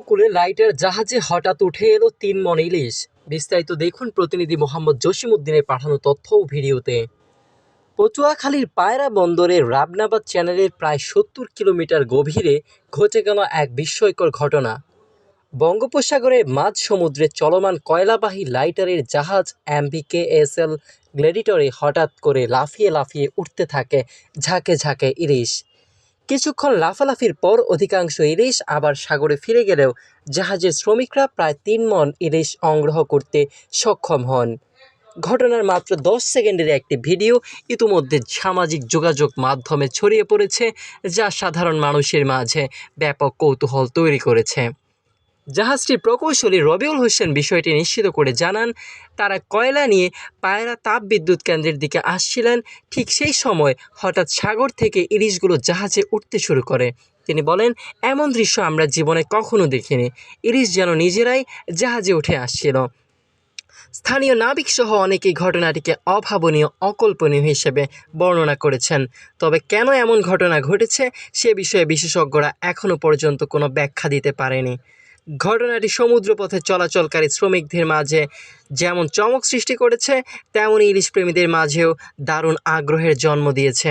উপকূলে লাইটার জাহাজে হঠাৎ উঠে এলো তিন মন ইলিশ। বিস্তারিত দেখুন প্রতিনিধি মোহাম্মদ জসিম উদ্দিনের পাঠানো তথ্য ও ভিডিওতে। পটুয়াখালীর পায়রা বন্দরের রাবনাবাদ চ্যানেলের প্রায় সত্তর কিলোমিটার গভীরে ঘটে গেল এক বিস্ময়কর ঘটনা। বঙ্গোপসাগরের মাঝ সমুদ্রে চলমান কয়লাবাহী লাইটারের জাহাজ এমভিকে এস এল গ্লেডিটরে হঠাৎ করে লাফিয়ে লাফিয়ে উঠতে থাকে ঝাঁকে ঝাঁকে ইলিশ। কিছুক্ষণ লাফালাফির পর অধিকাংশ ইলিশ আবার সাগরে ফিরে গেলেও জাহাজের শ্রমিকরা প্রায় তিন মন ইলিশ সংগ্রহ করতে সক্ষম হন। ঘটনার মাত্র দশ সেকেন্ডের একটি ভিডিও ইতিমধ্যে সামাজিক যোগাযোগ মাধ্যমে ছড়িয়ে পড়েছে, যা সাধারণ মানুষের মাঝে ব্যাপক কৌতূহল তৈরি করেছে। জাহাজটির প্রকৌশলী রবিউল হোসেন বিষয়টি নিশ্চিত করে জানান, তারা কয়লা নিয়ে পায়রা তাপবিদ্যুৎ কেন্দ্রের দিকে আসছিলেন। ঠিক সেই সময় হঠাৎ সাগর থেকে ইলিশগুলো জাহাজে উঠতে শুরু করে। তিনি বলেন, এমন দৃশ্য আমরা জীবনে কখনো দেখিনি। ইলিশ যেন নিজেরাই জাহাজে উঠে আসছিল। স্থানীয় নাবিকসহ অনেকেই ঘটনাটিকে অভাবনীয়, অকল্পনীয় হিসেবে বর্ণনা করেছেন। তবে কেন এমন ঘটনা ঘটেছে সে বিষয়ে বিশেষজ্ঞরা এখনও পর্যন্ত কোনো ব্যাখ্যা দিতে পারেনি। ঘটনাটি সমুদ্রপথে চলাচলকারী শ্রমিকদের মাঝে যেমন চমক সৃষ্টি করেছে তেমনই ইলিশ প্রেমীদের মাঝেও দারুণ আগ্রহের জন্ম দিয়েছে।